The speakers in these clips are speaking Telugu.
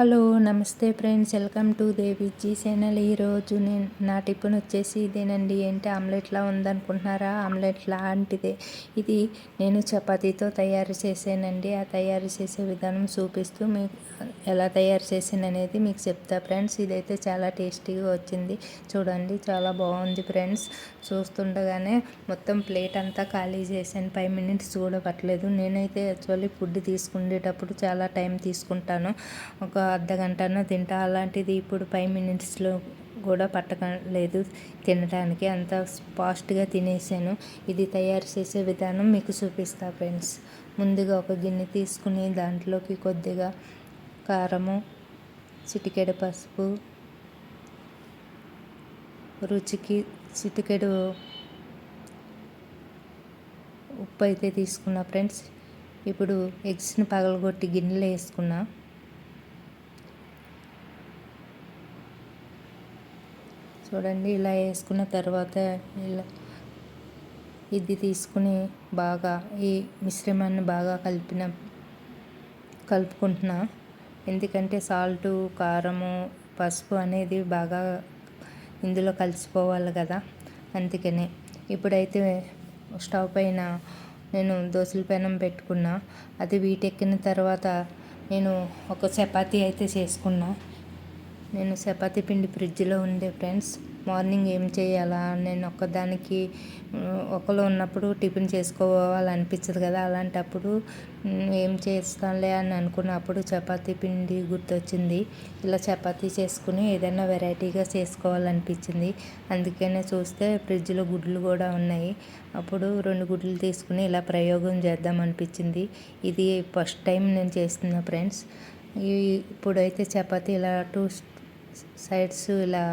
హలో నమస్తే friends. Welcome to Deviji channel. ఈరోజు నేను నా టిఫిన్ వచ్చేసి ఇదేనండి. ఏంటి ఆమ్లెట్లా ఉందనుకుంటున్నారా? ఆమ్లెట్ లాంటిదే ఇది నేను చపాతీతో తయారు చేసానండి ఆ తయారు చేసే విధానం చూపిస్తూ మీకు ఎలా తయారు చేసాను అనేది మీకు చెప్తా ఫ్రెండ్స్. ఇదైతే చాలా టేస్టీగా వచ్చింది. చూడండి చాలా బాగుంది ఫ్రెండ్స్. చూస్తుండగానే మొత్తం ప్లేట్ అంతా ఖాళీ చేశాను. ఫైవ్ మినిట్స్ కూడా పట్టలేదు నేనైతే యాక్చువల్లీ ఫుడ్ తీసుకునేటప్పుడు చాలా టైం తీసుకుంటాను. ఒక అర్ధ గంటన తింటా. అలాంటిది ఇప్పుడు ఫైవ్ మినిట్స్లో కూడా పట్టలేదు తినడానికి. అంత ఫాస్ట్గా తినేసాను. ఇది తయారు చేసే విధానం మీకు చూపిస్తా ఫ్రెండ్స్. ముందుగా ఒక గిన్నె తీసుకుని దాంట్లోకి కొద్దిగా కారము చిటికెడు పసుపు రుచికి చిటికెడు ఉప్పు అయితే తీసుకున్నా ఫ్రెండ్స్. ఇప్పుడు ఎగ్స్ని పగలగొట్టి గిన్నెలో వేసుకున్నా. చూడండి ఇలా వేసుకున్న తర్వాత ఇలా ఇది తీసుకుని బాగా ఈ మిశ్రమాన్ని బాగా కలిపిన కలుపుకుంటున్నా. ఎందుకంటే సాల్టు కారము పసుపు అనేది బాగా ఇందులో కలిసిపోవాలి కదా అందుకనే. ఇప్పుడైతే స్టవ్ పైన నేను దోశల పెనం పెట్టుకున్నా. అది వీటెక్కిన తర్వాత నేను ఒక చపాతీ అయితే చేసుకున్నా. నేను చపాతీ పిండి ఫ్రిడ్జ్లో ఉండే ఫ్రెండ్స్ మార్నింగ్ ఏం చేయాలా? నేను ఒక్కదానికి ఒకరు ఉన్నప్పుడు టిఫిన్ చేసుకోవాలనిపించదు కదా అలాంటప్పుడు ఏం చేస్తానులే అని అనుకున్నప్పుడు చపాతీ పిండి గుర్తొచ్చింది. ఇలా చపాతీ చేసుకుని ఏదైనా వెరైటీగా చేసుకోవాలనిపించింది అందుకనే చూస్తే ఫ్రిడ్జ్లో గుడ్లు కూడా ఉన్నాయి. అప్పుడు రెండు గుడ్లు తీసుకుని ఇలా ప్రయోగం చేద్దాం అనిపించింది ఇది ఫస్ట్ టైం నేను చేస్తున్నా ఫ్రెండ్స్. ఇప్పుడైతే చపాతీ ఇలా టూ సైడ్స్ ఇలా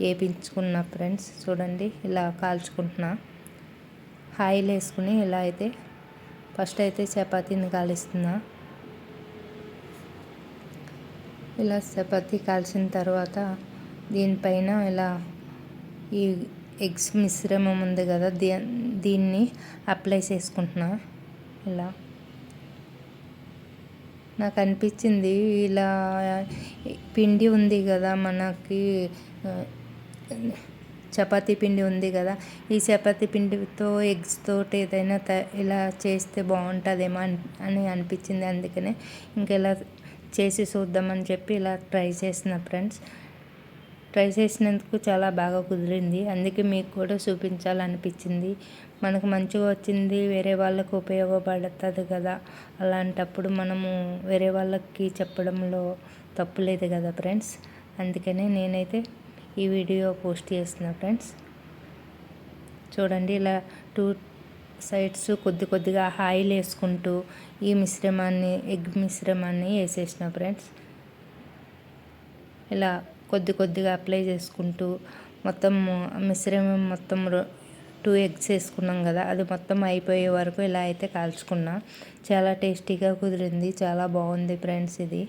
వేపించుకున్న ఫ్రెండ్స్ చూడండి ఇలా కాల్చుకుంటున్నా. ఆయిల్ వేసుకుని ఇలా అయితే ఫస్ట్ అయితే చపాతీని కాలుస్తున్నా. ఇలా చపాతీ కాల్చిన తర్వాత దీనిపైన ఇలా ఈ ఎగ్స్ మిశ్రమం ఉంది కదా దీ దీన్ని అప్లై చేసుకుంటున్నా. ఇలా. నాకు అనిపించింది ఇలా పిండి ఉంది కదా మనకి చపాతీ పిండి ఉంది కదా ఈ చపాతీ పిండితో ఎగ్స్ తోటి ఏదైనా త ఇలా చేస్తే బాగుంటుందేమో అని అనిపించింది అందుకనే ఇంకా ఇలా చేసి చూద్దామని చెప్పి ఇలా ట్రై చేసిన ఫ్రెండ్స్. ట్రై చేసినందుకు చాలా బాగా కుదిరింది. అందుకే మీకు కూడా చూపించాలనిపించింది. మనకు మంచిగా వచ్చింది వేరే వాళ్ళకు ఉపయోగపడుతుంది కదా. అలాంటప్పుడు మనము వేరే వాళ్ళకి చెప్పడంలో తప్పు లేదు కదా ఫ్రెండ్స్. అందుకనే నేనైతే ఈ వీడియో పోస్ట్ చేస్తున్నా ఫ్రెండ్స్. చూడండి ఇలా టూ సైడ్స్ కొద్ది కొద్దిగా ఆయిల్ వేసుకుంటూ ఈ మిశ్రమాన్ని ఎగ్ మిశ్రమాన్ని వేసేసిన ఫ్రెండ్స్. ఇలా కొద్ది కొద్దిగా అప్లై చేసుకుంటూ మొత్తం మిశ్రమం మొత్తం టూ ఎగ్స్ వేసుకున్నాం కదా అది మొత్తం అయిపోయే వరకు ఇలా అయితే కాల్చుకున్నా. చాలా టేస్టీగా కుదిరింది చాలా బాగుంది ఫ్రెండ్స్ ఇది.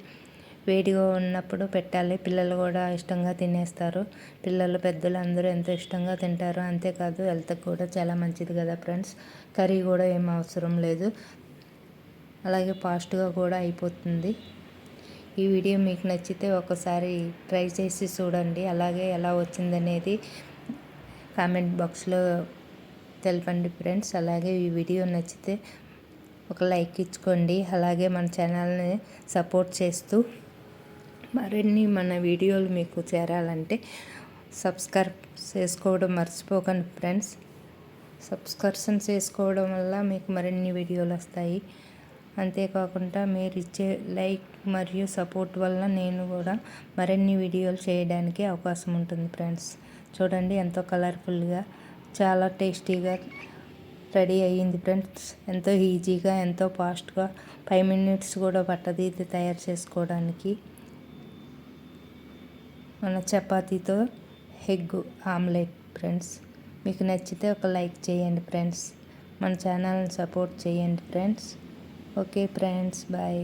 వేడిగా ఉన్నప్పుడు పెట్టాలి పిల్లలు కూడా ఇష్టంగా తినేస్తారు. పిల్లలు పెద్దలు అందరూ ఎంతో ఇష్టంగా తింటారు అంతేకాదు హెల్త్కి కూడా చాలా మంచిది కదా ఫ్రెండ్స్. కర్రీ కూడా ఏం అవసరం లేదు. అలాగే ఫాస్ట్గా కూడా అయిపోతుంది. ఈ వీడియో మీకు నచ్చితే ఒకసారి ట్రై చేసి చూడండి. అలాగే ఎలా వచ్చిందనేది కామెంట్ బాక్స్లో తెలపండి ఫ్రెండ్స్. అలాగే ఈ వీడియో నచ్చితే ఒక లైక్ ఇచ్చుకోండి. అలాగే మన ఛానల్ని సపోర్ట్ చేస్తూ మరిన్ని మన వీడియోలు మీకు చేరాలంటే సబ్స్క్రైబ్ చేసుకోవడం మర్చిపోకండి ఫ్రెండ్స్. సబ్స్క్రిప్షన్ చేసుకోవడం వల్ల మీకు మరిన్ని వీడియోలు వస్తాయి. అంతేకాకుండా మీరు ఇచ్చే లైక్ మరియు సపోర్ట్ వల్ల నేను కూడా మరిన్ని వీడియోలు చేయడానికి అవకాశం ఉంటుంది ఫ్రెండ్స్. చూడండి ఎంతో కలర్ఫుల్గా చాలా టేస్టీగా రెడీ అయ్యింది ఫ్రెండ్స్. ఎంతో ఈజీగా ఎంతో ఫాస్ట్గా ఫైవ్ మినిట్స్ కూడా పట్టదు ఇది తయారు చేసుకోవడానికి. మన చపాతీతో ఎగ్ ఆమ్లెట్ ఫ్రెండ్స్. మీకు నచ్చితే ఒక లైక్ చేయండి ఫ్రెండ్స్. మన ఛానల్ని సపోర్ట్ చేయండి ఫ్రెండ్స్. Okay friends bye